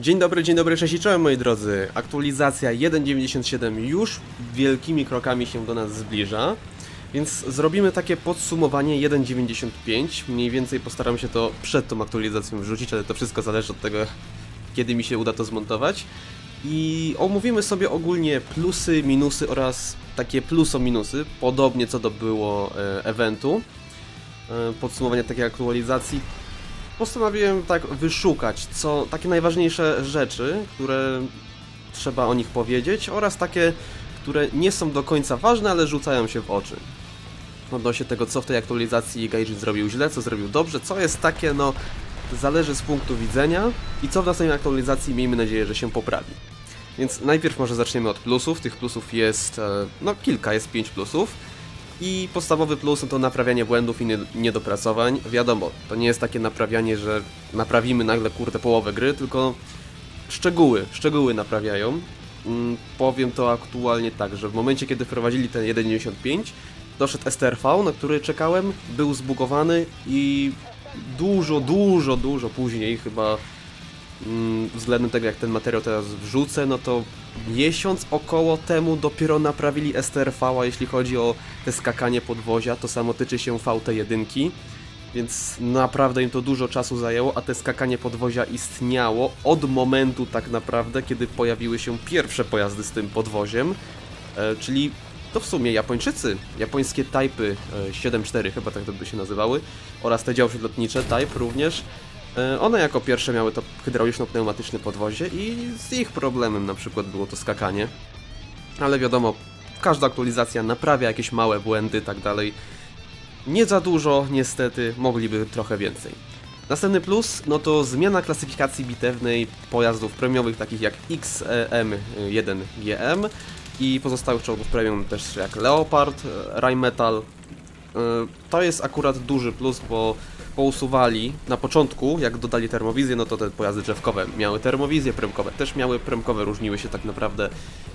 Dzień dobry, dzień dobry, cześć i czołem moi drodzy. Aktualizacja 1.97 już wielkimi krokami się do nas zbliża, więc zrobimy takie podsumowanie 1.95. Mniej więcej postaram się to przed tą aktualizacją wrzucić, ale to wszystko zależy od tego, kiedy mi się uda to zmontować. I omówimy sobie ogólnie plusy, minusy oraz takie pluso-minusy, podobnie co to było e, eventu. E, podsumowanie takiej aktualizacji postanowiłem tak wyszukać, co takie najważniejsze rzeczy, które trzeba o nich powiedzieć, oraz takie, które nie są do końca ważne, ale rzucają się w oczy. Odnośnie tego, co w tej aktualizacji Gaijin zrobił źle, co zrobił dobrze, co jest takie, no, zależy z punktu widzenia i co w następnej aktualizacji miejmy nadzieję, że się poprawi. Więc najpierw może zaczniemy od plusów. Tych plusów jest, e, no, kilka, jest pięć plusów. I podstawowy plus to naprawianie błędów i nie- niedopracowań. Wiadomo, to nie jest takie naprawianie, że naprawimy nagle kurde połowę gry, tylko szczegóły, szczegóły naprawiają. Mm, powiem to aktualnie tak, że w momencie kiedy wprowadzili ten 1.95 doszedł STRV, na który czekałem, był zbugowany i dużo, dużo, dużo później chyba względem tego jak ten materiał teraz wrzucę, no to miesiąc około temu dopiero naprawili STRV, a jeśli chodzi o te skakanie podwozia, to samo tyczy się VT1, więc naprawdę im to dużo czasu zajęło, a te skakanie podwozia istniało od momentu tak naprawdę, kiedy pojawiły się pierwsze pojazdy z tym podwoziem, e, czyli to w sumie Japończycy, japońskie Typy e, 7.4 chyba tak to by się nazywały, oraz te działy lotnicze Type również, One jako pierwsze miały to hydrauliczno-pneumatyczne podwozie i z ich problemem na przykład było to skakanie. Ale wiadomo, każda aktualizacja naprawia jakieś małe błędy, tak dalej. Nie za dużo, niestety, mogliby trochę więcej. Następny plus, no to zmiana klasyfikacji bitewnej pojazdów premiowych takich jak XM1GM i pozostałych czołgów premium też jak Leopard, e, Rheinmetall. E, To jest akurat duży plus, bo pousuwali na początku, jak dodali termowizję, no to te pojazdy drzewkowe miały termowizję, premkowe też miały, premkowe różniły się tak naprawdę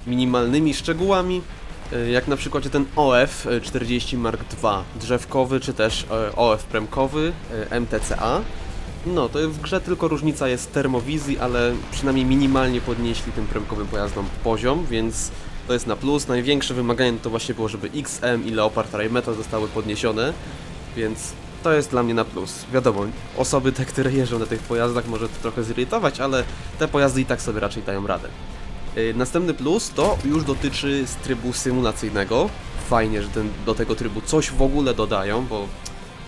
minimalnymi szczegółami, y, jak na przykład ten OF 40 Mark II drzewkowy, czy też y, OF premkowy MTCA. No, to w grze tylko różnica jest termowizji, ale przynajmniej minimalnie podnieśli tym premkowym pojazdom poziom, więc to jest na plus. Największe wymaganie to właśnie było, żeby XM i Leopard Rheinmetall zostały podniesione, więc to jest dla mnie na plus. Wiadomo, osoby te, które jeżdżą na tych pojazdach może to trochę zirytować, ale te pojazdy i tak sobie raczej dają radę. Yy, Następny plus to już dotyczy trybu symulacyjnego. Fajnie, że ten, do tego trybu coś w ogóle dodają, bo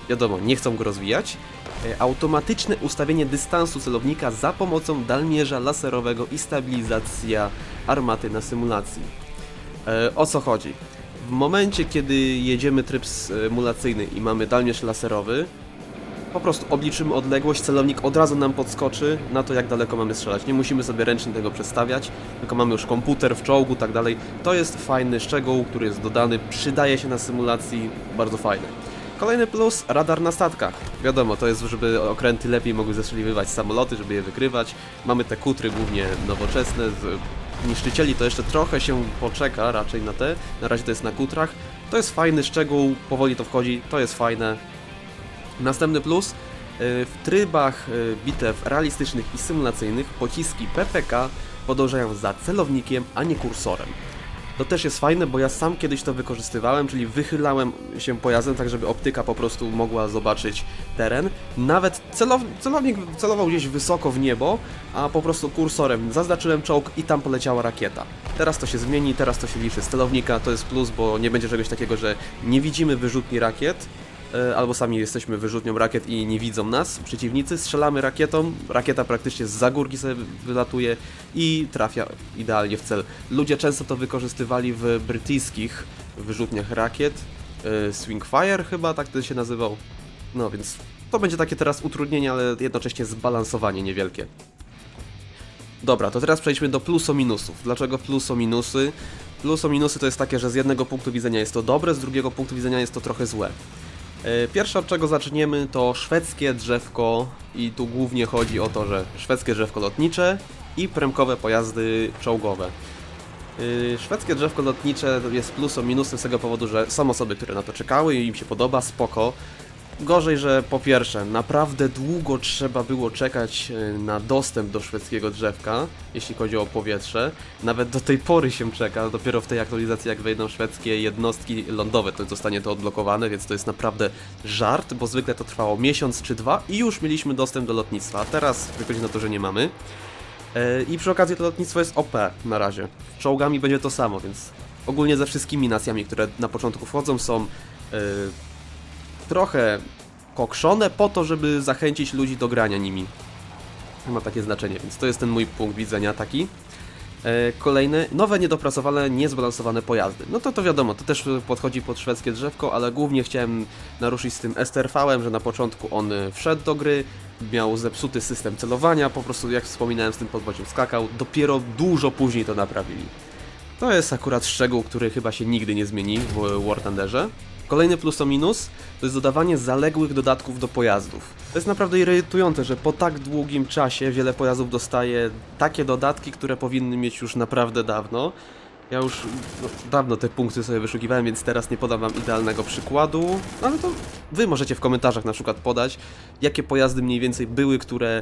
wiadomo, nie chcą go rozwijać. Yy, Automatyczne ustawienie dystansu celownika za pomocą dalmierza laserowego i stabilizacja armaty na symulacji. E, O co chodzi? W momencie, kiedy jedziemy tryb symulacyjny i mamy dalmierz laserowy, po prostu obliczymy odległość, celownik od razu nam podskoczy na to, jak daleko mamy strzelać. Nie musimy sobie ręcznie tego przestawiać, tylko mamy już komputer w czołgu, tak dalej. To jest fajny szczegół, który jest dodany, przydaje się na symulacji, bardzo fajny. Kolejny plus, radar na statkach. Wiadomo, to jest, żeby okręty lepiej mogły zestrzeliwywać samoloty, żeby je wykrywać. Mamy te kutry głównie nowoczesne, z niszczycieli to jeszcze trochę się poczeka raczej na te. Na razie to jest na kutrach. To jest fajny szczegół, powoli to wchodzi, to jest fajne. Następny plus, y, w trybach y, bitew realistycznych i symulacyjnych pociski PPK podążają za celownikiem, a nie kursorem. To też jest fajne, bo ja sam kiedyś to wykorzystywałem, czyli wychylałem się pojazdem tak, żeby optyka po prostu mogła zobaczyć teren. Nawet celow celownik celował gdzieś wysoko w niebo, a po prostu kursorem zaznaczyłem czołg i tam poleciała rakieta. Teraz to się zmieni, teraz to się liczy z celownika, to jest plus, bo nie będzie czegoś takiego, że nie widzimy wyrzutni rakiet, albo sami jesteśmy wyrzutnią rakiet i nie widzą nas przeciwnicy, strzelamy rakietą, rakieta praktycznie z za górki sobie wylatuje i trafia idealnie w cel. Ludzie często to wykorzystywali w brytyjskich wyrzutniach rakiet, e, Swingfire chyba tak to się nazywał, no więc to będzie takie teraz utrudnienie, ale jednocześnie zbalansowanie niewielkie. Dobra, to teraz przejdźmy do pluso-minusów. Dlaczego pluso-minusy? Pluso-minusy to jest takie, że z jednego punktu widzenia jest to dobre, z drugiego punktu widzenia jest to trochę złe. E, Pierwsze od czego zaczniemy to szwedzkie drzewko i tu głównie chodzi o to, że szwedzkie drzewko lotnicze i premkowe pojazdy czołgowe. Yy, Szwedzkie drzewko lotnicze jest plusem, minusem z tego powodu, że są osoby, które na to czekały i im się podoba, spoko. Gorzej, że po pierwsze, naprawdę długo trzeba było czekać e, na dostęp do szwedzkiego drzewka, jeśli chodzi o powietrze. Nawet do tej pory się czeka, dopiero w tej aktualizacji jak wejdą szwedzkie jednostki lądowe, to zostanie to odblokowane, więc to jest naprawdę żart, bo zwykle to trwało miesiąc czy dwa i już mieliśmy dostęp do lotnictwa, teraz wychodzi na to, że nie mamy. E, I przy okazji to lotnictwo jest OP na razie. Czołgami będzie to samo, więc ogólnie ze wszystkimi nacjami, które na początku wchodzą są e, trochę kokszone po to, żeby zachęcić ludzi do grania nimi. Ma takie znaczenie, więc to jest ten mój punkt widzenia taki. E, Kolejny, nowe, niedopracowane, niezbalansowane pojazdy. No to to wiadomo, to też podchodzi pod szwedzkie drzewko, ale głównie chciałem naruszyć z tym STRV-em, że na początku on e, wszedł do gry, miał zepsuty system celowania, po prostu jak wspominałem z tym podwoziem skakał, dopiero dużo później to naprawili. To jest akurat szczegół, który chyba się nigdy nie zmieni w War Thunderze. Kolejny plus o minus to jest dodawanie zaległych dodatków do pojazdów. To jest naprawdę irytujące, że po tak długim czasie wiele pojazdów dostaje takie dodatki, które powinny mieć już naprawdę dawno. Ja już no, dawno te punkty sobie wyszukiwałem, więc teraz nie podam wam idealnego przykładu, ale to wy możecie w komentarzach na przykład podać, jakie pojazdy mniej więcej były, które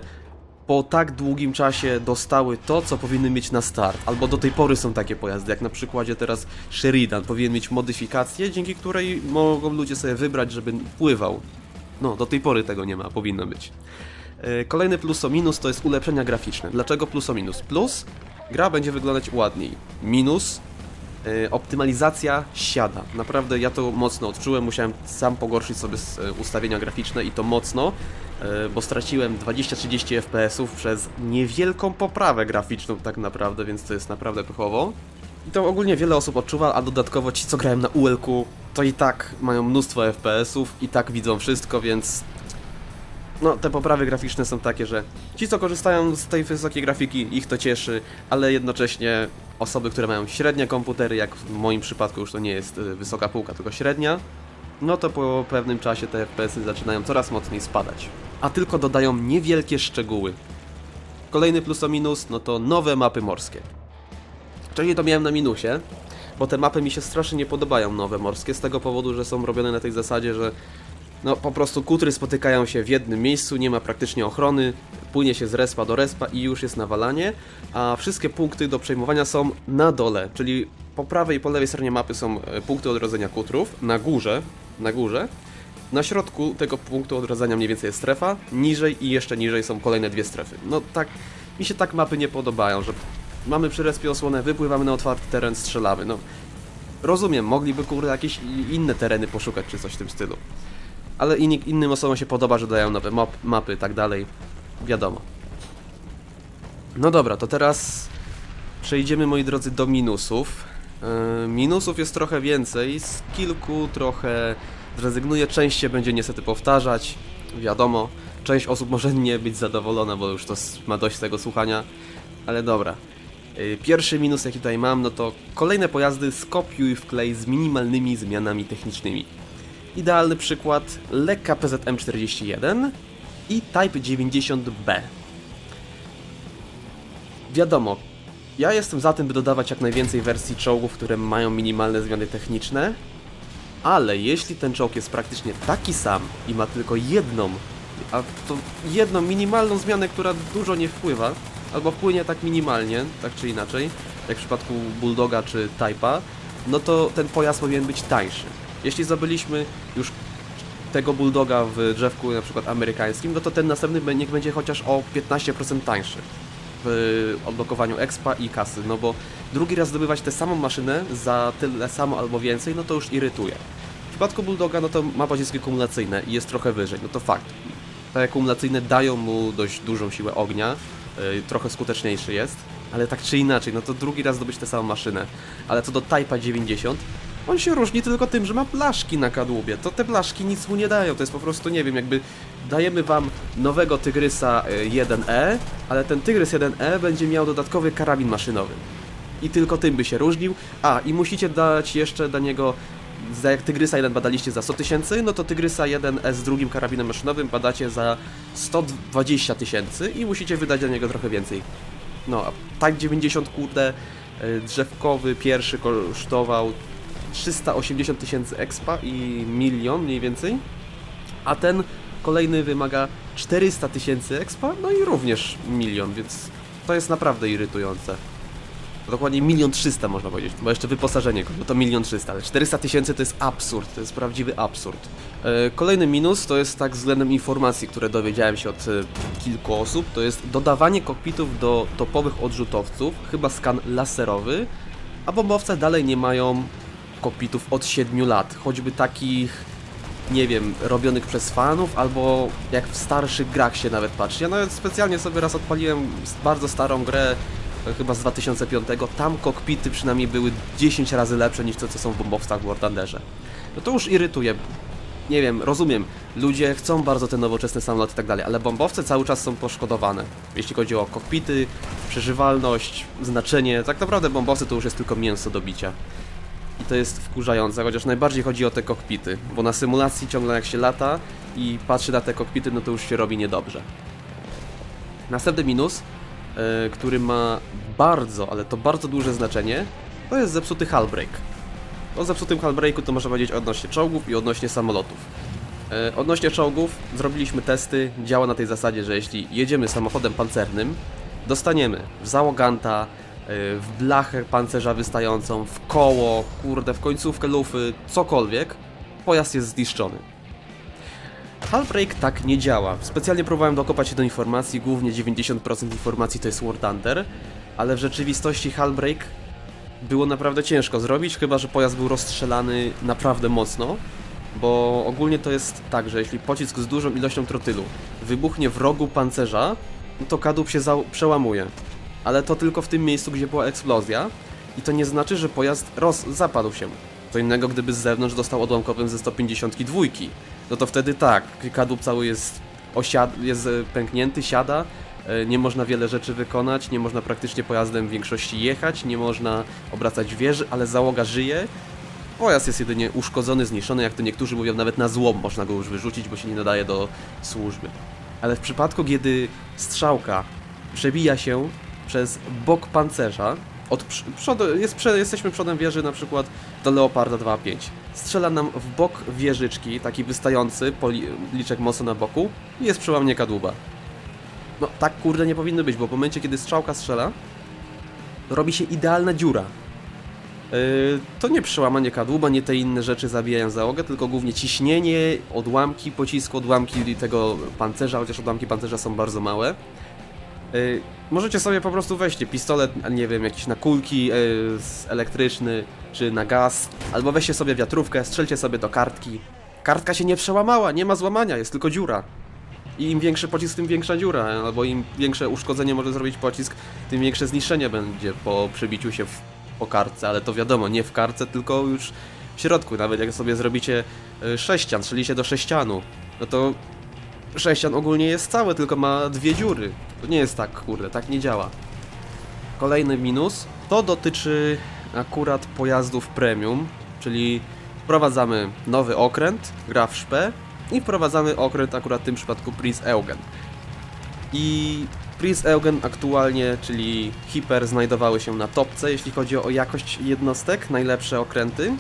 po tak długim czasie dostały to, co powinny mieć na start. Albo do tej pory są takie pojazdy, jak na przykładzie teraz Sheridan powinien mieć modyfikację, dzięki której mogą ludzie sobie wybrać, żeby pływał. No, do tej pory tego nie ma, powinno być. E, Kolejny plus o minus to jest ulepszenia graficzne. Dlaczego plus o minus? Plus, gra będzie wyglądać ładniej. Minus, optymalizacja siada. Naprawdę ja to mocno odczułem, musiałem sam pogorszyć sobie e, ustawienia graficzne i to mocno, e, bo straciłem 20-30 FPS-ów przez niewielką poprawę graficzną tak naprawdę, więc to jest naprawdę pechowo. I to ogólnie wiele osób odczuwa, a dodatkowo ci, co grają na ULK-u, to i tak mają mnóstwo FPS-ów, i tak widzą wszystko, więc no, te poprawy graficzne są takie, że ci, co korzystają z tej wysokiej grafiki, ich to cieszy, ale jednocześnie osoby, które mają średnie komputery, jak w moim przypadku już to nie jest y, wysoka półka, tylko średnia, no to po pewnym czasie te FPS-y zaczynają coraz mocniej spadać. A tylko dodają niewielkie szczegóły. Kolejny plus o minus, no to nowe mapy morskie. Wcześniej to miałem na minusie, bo te mapy mi się strasznie nie podobają nowe morskie, z tego powodu, że są robione na tej zasadzie, że no po prostu kutry spotykają się w jednym miejscu, nie ma praktycznie ochrony, płynie się z respa do respa i już jest nawalanie, a wszystkie punkty do przejmowania są na dole, czyli po prawej i po lewej stronie mapy są e, punkty odrodzenia kutrów, na górze, na górze, na środku tego punktu odrodzenia mniej więcej jest strefa, niżej i jeszcze niżej są kolejne dwie strefy. No tak, mi się tak mapy nie podobają, że mamy przy respie osłonę, wypływamy na otwarty teren, strzelamy, no. Rozumiem, mogliby kurde jakieś inne tereny poszukać czy coś w tym stylu. Ale innym osobom się podoba, że dają nowe map, mapy i tak dalej. Wiadomo. No dobra, to teraz przejdziemy, moi drodzy, do minusów. Yy, minusów jest trochę więcej, z kilku trochę zrezygnuję, część się będzie niestety powtarzać, wiadomo. Część osób może nie być zadowolona, bo już to ma dość tego słuchania, ale dobra. Yy, Pierwszy minus, jaki tutaj mam, no to kolejne pojazdy skopiuj wklej z minimalnymi zmianami technicznymi. Idealny przykład lekka PZM41 i Type 90B. Wiadomo, ja jestem za tym, by dodawać jak najwięcej wersji czołgów, które mają minimalne zmiany techniczne, ale jeśli ten czołg jest praktycznie taki sam i ma tylko jedną, a to jedną minimalną zmianę, która dużo nie wpływa, albo wpłynie tak minimalnie, tak czy inaczej, jak w przypadku Bulldoga czy Type'a, no to ten pojazd powinien być tańszy. Jeśli zdobyliśmy już tego Bulldoga w drzewku na przykład amerykańskim, no to ten następny niech będzie chociaż o 15% tańszy w odblokowaniu expa i kasy, no bo drugi raz zdobywać tę samą maszynę za tyle samo albo więcej, no to już irytuje. W przypadku Bulldoga, no to ma pociski kumulacyjne i jest trochę wyżej, no to fakt. Te kumulacyjne dają mu dość dużą siłę ognia, yy, trochę skuteczniejszy jest, ale tak czy inaczej, no to drugi raz zdobyć tę samą maszynę. Ale co do Type'a 90, on się różni tylko tym, że ma blaszki na kadłubie. To te blaszki nic mu nie dają, to jest po prostu, nie wiem, jakby dajemy wam nowego Tygrysa y, 1E, ale ten Tygrys 1E będzie miał dodatkowy karabin maszynowy. I tylko tym by się różnił. A, i musicie dać jeszcze do niego, za jak Tygrysa 1 badaliście za 100 tysięcy, no to Tygrysa 1E z drugim karabinem maszynowym badacie za 120 tysięcy i musicie wydać do niego trochę więcej. No, a Type 90, kurde, y, drzewkowy pierwszy kosztował 380 tysięcy expa i milion mniej więcej. A ten kolejny wymaga 400 tysięcy expa, no i również milion, więc to jest naprawdę irytujące. Dokładnie milion trzysta można powiedzieć, bo jeszcze wyposażenie, bo to milion trzysta, ale 400 tysięcy to jest absurd, to jest prawdziwy absurd. E, Kolejny minus to jest tak względem informacji, które dowiedziałem się od e, kilku osób, to jest dodawanie kokpitów do topowych odrzutowców, chyba skan laserowy, a bombowce dalej nie mają kokpitów od 7 lat, choćby takich, nie wiem, robionych przez fanów, albo jak w starszych grach się nawet patrzy. Ja nawet specjalnie sobie raz odpaliłem bardzo starą grę, e, chyba z 2005, tam kokpity przynajmniej były 10 razy lepsze niż to, co są w bombowcach w War Thunderze. No to już irytuje. Nie wiem, rozumiem, ludzie chcą bardzo te nowoczesne samoloty i tak dalej, ale bombowce cały czas są poszkodowane. Jeśli chodzi o kokpity, przeżywalność, znaczenie, tak naprawdę bombowce to już jest tylko mięso do bicia. I to jest wkurzające, chociaż najbardziej chodzi o te kokpity, bo na symulacji ciągle jak się lata i patrzy na te kokpity, no to już się robi niedobrze. Następny minus, e, który ma bardzo, ale to bardzo duże znaczenie, to jest zepsuty hullbreak. O zepsutym hullbreaku to można powiedzieć odnośnie czołgów i odnośnie samolotów. E, Odnośnie czołgów zrobiliśmy testy, działa na tej zasadzie, że jeśli jedziemy samochodem pancernym, dostaniemy w załoganta, w blachę pancerza wystającą, w koło, kurde, w końcówkę lufy, cokolwiek, pojazd jest zniszczony. Hullbreak tak nie działa. Specjalnie próbowałem dokopać się do informacji, głównie 90% informacji to jest War Thunder, ale w rzeczywistości Hullbreak było naprawdę ciężko zrobić, chyba że pojazd był rozstrzelany naprawdę mocno, bo ogólnie to jest tak, że jeśli pocisk z dużą ilością trotylu wybuchnie w rogu pancerza, to kadłub się przełamuje. Ale to tylko w tym miejscu, gdzie była eksplozja i to nie znaczy, że pojazd roz zapadł się. Co innego, gdyby z zewnątrz dostał odłamkowym ze 152, no to wtedy tak, kadłub cały jest, osiad- jest e, pęknięty, siada, e, nie można wiele rzeczy wykonać, nie można praktycznie pojazdem w większości jechać, nie można obracać wieży, ale załoga żyje. Pojazd jest jedynie uszkodzony, zniszczony, jak to niektórzy mówią, nawet na złom można go już wyrzucić, bo się nie nadaje do służby. Ale w przypadku, kiedy strzałka przebija się przez bok pancerza, od prz- przodu, jest, jesteśmy przodem wieży na przykład do Leoparda 2.5. Strzela nam w bok wieżyczki, taki wystający, poli- liczek mocno na boku i jest przełamanie kadłuba. No tak kurde nie powinno być, bo w momencie kiedy strzałka strzela, robi się idealna dziura. Yy, to nie przełamanie kadłuba, nie te inne rzeczy zabijają załogę, tylko głównie ciśnienie, odłamki pocisku, odłamki tego pancerza, chociaż odłamki pancerza są bardzo małe. Yy, możecie sobie po prostu weźcie pistolet, nie wiem, jakiś na kulki z elektryczny, czy na gaz, albo weźcie sobie wiatrówkę, strzelcie sobie do kartki. Kartka się nie przełamała, nie ma złamania, jest tylko dziura. I im większy pocisk, tym większa dziura, albo im większe uszkodzenie może zrobić pocisk, tym większe zniszczenie będzie po przebiciu się w, po kartce, ale to wiadomo, nie w kartce, tylko już w środku. Nawet jak sobie zrobicie y, sześcian, strzelicie do sześcianu, no to sześcian ogólnie jest cały, tylko ma dwie dziury. To nie jest tak, kurde, tak nie działa. Kolejny minus, to dotyczy akurat pojazdów premium, czyli wprowadzamy nowy okręt, gra w szpę i wprowadzamy okręt akurat w tym przypadku Prince Eugen. I Prince Eugen aktualnie, czyli Hiper, znajdowały się na topce, jeśli chodzi o jakość jednostek, najlepsze okręty.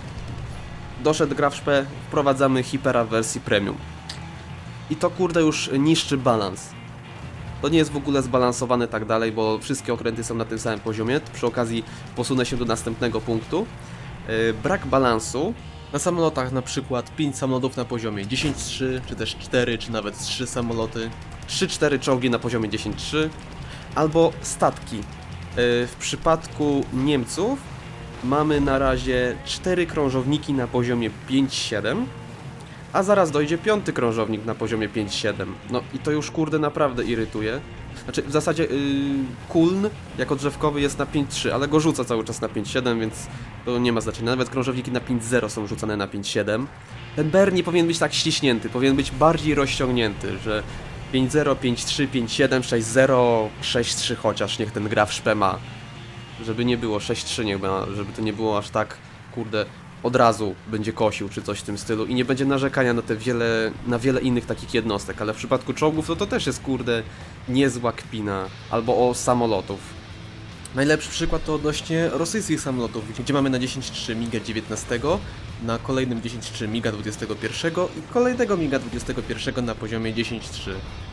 Doszedł gra w szpę, wprowadzamy Hipera w wersji premium. I to kurde już niszczy balans. To nie jest w ogóle zbalansowane tak dalej, bo wszystkie okręty są na tym samym poziomie. Przy okazji posunę się do następnego punktu. Yy, brak balansu. Na samolotach na przykład 5 samolotów na poziomie 10-3, czy też 4, czy nawet 3 samoloty. 3-4 czołgi na poziomie 10-3. Albo statki. Yy, w przypadku Niemców mamy na razie 4 krążowniki na poziomie 5-7 a zaraz dojdzie piąty krążownik na poziomie 5-7. No i to już kurde naprawdę irytuje. Znaczy w zasadzie yy, Kuln jako drzewkowy jest na 5-3, ale go rzuca cały czas na 5-7, więc to nie ma znaczenia. Nawet krążowniki na 5-0 są rzucane na 5-7. Ten BR nie powinien być tak ściśnięty, powinien być bardziej rozciągnięty, że 5-0, 5-3, 5-7, 6-0, 6-3 chociaż niech ten gra w szpę ma. Żeby nie było 6-3 niech ma, żeby to nie było aż tak, kurde, od razu będzie kosił czy coś w tym stylu i nie będzie narzekania na te wiele, na wiele innych takich jednostek, ale w przypadku czołgów to to też jest kurde niezła kpina, albo o samolotów. Najlepszy przykład to odnośnie rosyjskich samolotów, gdzie mamy na 10.3 MiGa 19, na kolejnym 10.3 MiGa 21 i kolejnego MiGa 21 na poziomie 10.3.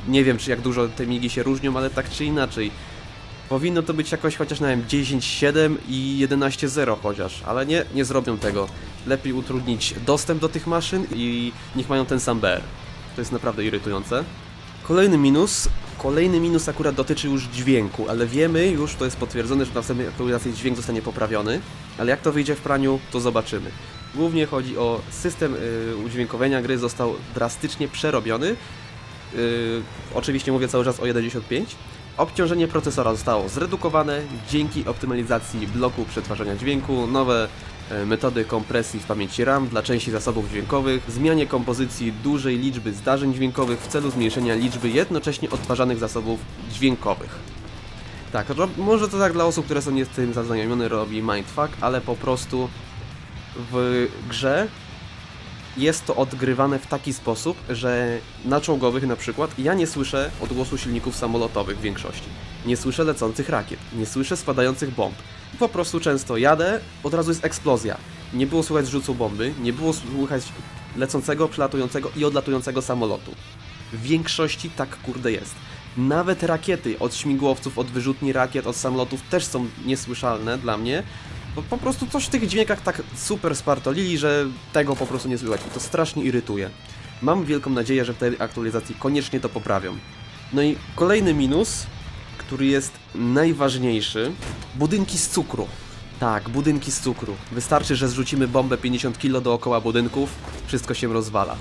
Nie wiem, czy jak dużo te MiGi się różnią, ale tak czy inaczej. Powinno to być jakoś chociaż, nie wiem, 10.7 i 11.0 chociaż, ale nie, nie zrobią tego. Lepiej utrudnić dostęp do tych maszyn i niech mają ten sam BR. To jest naprawdę irytujące. Kolejny minus. Kolejny minus akurat dotyczy już dźwięku, ale wiemy już, to jest potwierdzone, że w następnej aktualizacji dźwięk zostanie poprawiony, ale jak to wyjdzie w praniu, to zobaczymy. Głównie chodzi o system y, udźwiękowienia gry został drastycznie przerobiony. Y, oczywiście mówię cały czas o 1.15. Obciążenie procesora zostało zredukowane dzięki optymalizacji bloku przetwarzania dźwięku, nowe e, metody kompresji w pamięci RAM dla części zasobów dźwiękowych, zmianie kompozycji dużej liczby zdarzeń dźwiękowych w celu zmniejszenia liczby jednocześnie odtwarzanych zasobów dźwiękowych. Tak, może to tak dla osób, które są nie z tym zaznajomione robi mindfuck, ale po prostu w grze jest to odgrywane w taki sposób, że na czołgowych na przykład ja nie słyszę odgłosu silników samolotowych w większości. Nie słyszę lecących rakiet, nie słyszę spadających bomb. Po prostu często jadę, od razu jest eksplozja. Nie było słychać zrzucu bomby, nie było słychać lecącego, przelatującego i odlatującego samolotu. W większości tak kurde jest. Nawet rakiety od śmigłowców, od wyrzutni rakiet, od samolotów też są niesłyszalne dla mnie, bo po prostu coś w tych dźwiękach tak super spartolili, że tego po prostu nie słychać i to strasznie irytuje. Mam wielką nadzieję, że w tej aktualizacji koniecznie to poprawią. No i kolejny minus, który jest najważniejszy, budynki z cukru. Tak, budynki z cukru. Wystarczy, że zrzucimy bombę 50 kg dookoła budynków, wszystko się rozwala.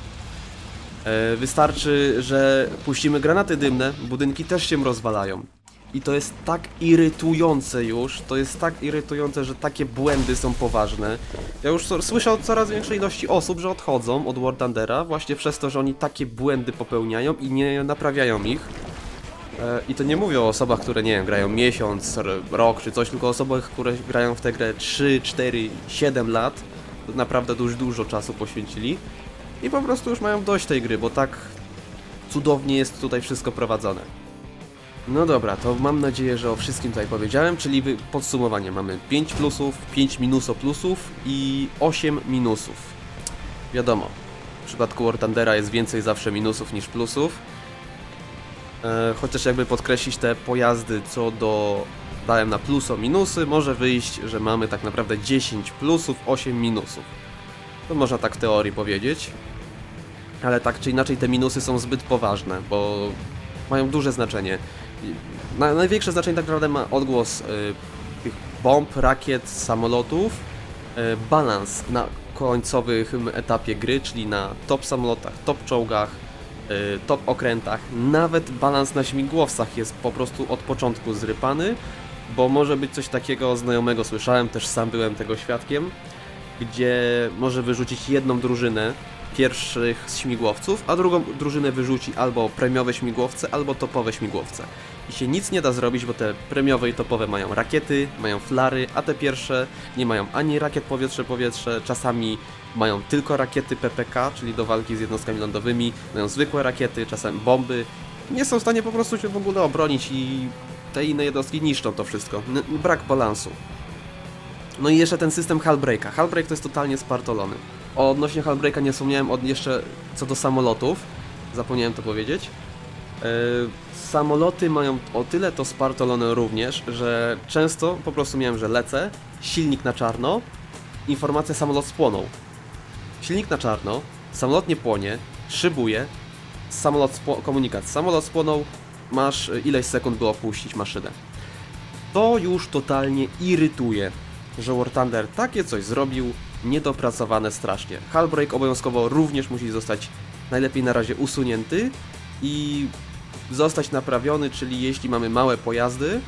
E, Wystarczy, że puścimy granaty dymne, budynki też się rozwalają. I to jest tak irytujące już, to jest tak irytujące, że takie błędy są poważne. Ja już so, słyszę od coraz większej ilości osób, że odchodzą od War Thundera właśnie przez to, że oni takie błędy popełniają i nie naprawiają ich. E, I to nie mówię o osobach, które nie wiem, grają miesiąc, rok czy coś, tylko o osobach, które grają w tę grę 3, 4, 7 lat. To naprawdę już dużo czasu poświęcili. I po prostu już mają dość tej gry, bo tak cudownie jest tutaj wszystko prowadzone. No dobra, to mam nadzieję, że o wszystkim tutaj powiedziałem, czyli podsumowanie mamy 5 plusów, 5 minuso plusów i 8 minusów. Wiadomo, w przypadku War Thundera jest więcej zawsze minusów niż plusów. E, chociaż jakby podkreślić te pojazdy co do dałem na pluso minusy, może wyjść, że mamy tak naprawdę 10 plusów, 8 minusów. To można tak w teorii powiedzieć. Ale tak czy inaczej te minusy są zbyt poważne, bo mają duże znaczenie. Na, największe znaczenie tak naprawdę ma odgłos y, tych bomb, rakiet, samolotów, y, balans na końcowym etapie gry, czyli na top samolotach, top czołgach, y, top okrętach, nawet balans na śmigłowcach jest po prostu od początku zrypany, bo może być coś takiego znajomego, słyszałem, też sam byłem tego świadkiem, gdzie może wyrzucić jedną drużynę pierwszych śmigłowców, a drugą drużynę wyrzuci albo premiowe śmigłowce, albo topowe śmigłowce. I się nic nie da zrobić, bo te premiowe i topowe mają rakiety, mają flary, a te pierwsze nie mają ani rakiet powietrze-powietrze, czasami mają tylko rakiety PPK, czyli do walki z jednostkami lądowymi, mają zwykłe rakiety, czasem bomby. Nie są w stanie po prostu się w ogóle obronić i te inne jednostki niszczą to wszystko. N brak balansu. No i jeszcze ten system Hullbreaka. Hullbreak to jest totalnie spartolony. O odnośnie Hullbreaka nie wspomniałem od jeszcze co do samolotów. Zapomniałem to powiedzieć. Yy, samoloty mają o tyle to spartolone również, że często po prostu miałem, że lecę, silnik na czarno, informacja samolot spłonął. Silnik na czarno, samolot nie płonie, szybuje, samolot spło- komunikat, samolot spłonął, masz y, ileś sekund by opuścić maszynę. To już totalnie irytuje, że War Thunder takie coś zrobił, niedopracowane strasznie. Hullbreak obowiązkowo również musi zostać najlepiej na razie usunięty i zostać naprawiony, czyli jeśli mamy małe pojazdy,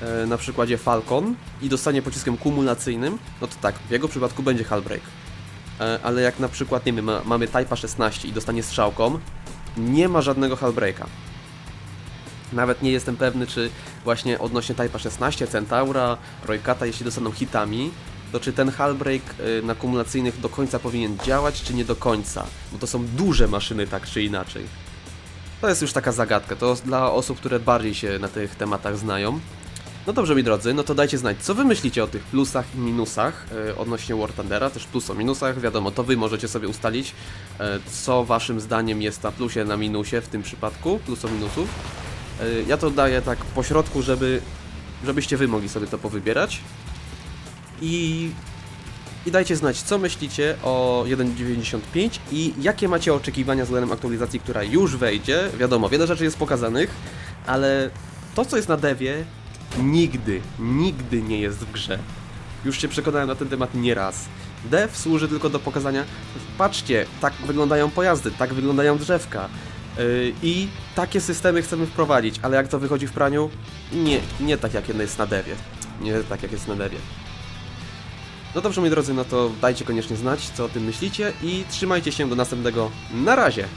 e, na przykładzie Falcon i dostanie pociskiem kumulacyjnym, no to tak, w jego przypadku będzie Hullbreak. E, ale jak na przykład, nie wiem, ma, mamy Type'a 16 i dostanie strzałką, nie ma żadnego Hullbreaka. Nawet nie jestem pewny, czy właśnie odnośnie Type'a 16, Centaura, Roykata, jeśli dostaną hitami, to czy ten Hullbreak y, na kumulacyjnych do końca powinien działać, czy nie do końca? Bo to są duże maszyny, tak czy inaczej. To jest już taka zagadka, to dla osób, które bardziej się na tych tematach znają. No dobrze, moi drodzy, no to dajcie znać, co wy myślicie o tych plusach i minusach e, odnośnie War Thundera, też plus o minusach, wiadomo, to wy możecie sobie ustalić, e, co waszym zdaniem jest na plusie, na minusie w tym przypadku, plus o minusów. Ja to daję tak po środku, żeby, żebyście wy mogli sobie to powybierać. I, I dajcie znać, co myślicie o 1.95 i jakie macie oczekiwania względem aktualizacji, która już wejdzie. Wiadomo, wiele rzeczy jest pokazanych, ale to, co jest na devie, nigdy, nigdy nie jest w grze. Już się przekonałem na ten temat nieraz. Dev służy tylko do pokazania, patrzcie, tak wyglądają pojazdy, tak wyglądają drzewka. Yy, I takie systemy chcemy wprowadzić, ale jak to wychodzi w praniu? Nie, nie tak jak jest na devie. Nie tak jak jest na devie. No dobrze, moi drodzy, no to dajcie koniecznie znać, co o tym myślicie i trzymajcie się do następnego. Na razie!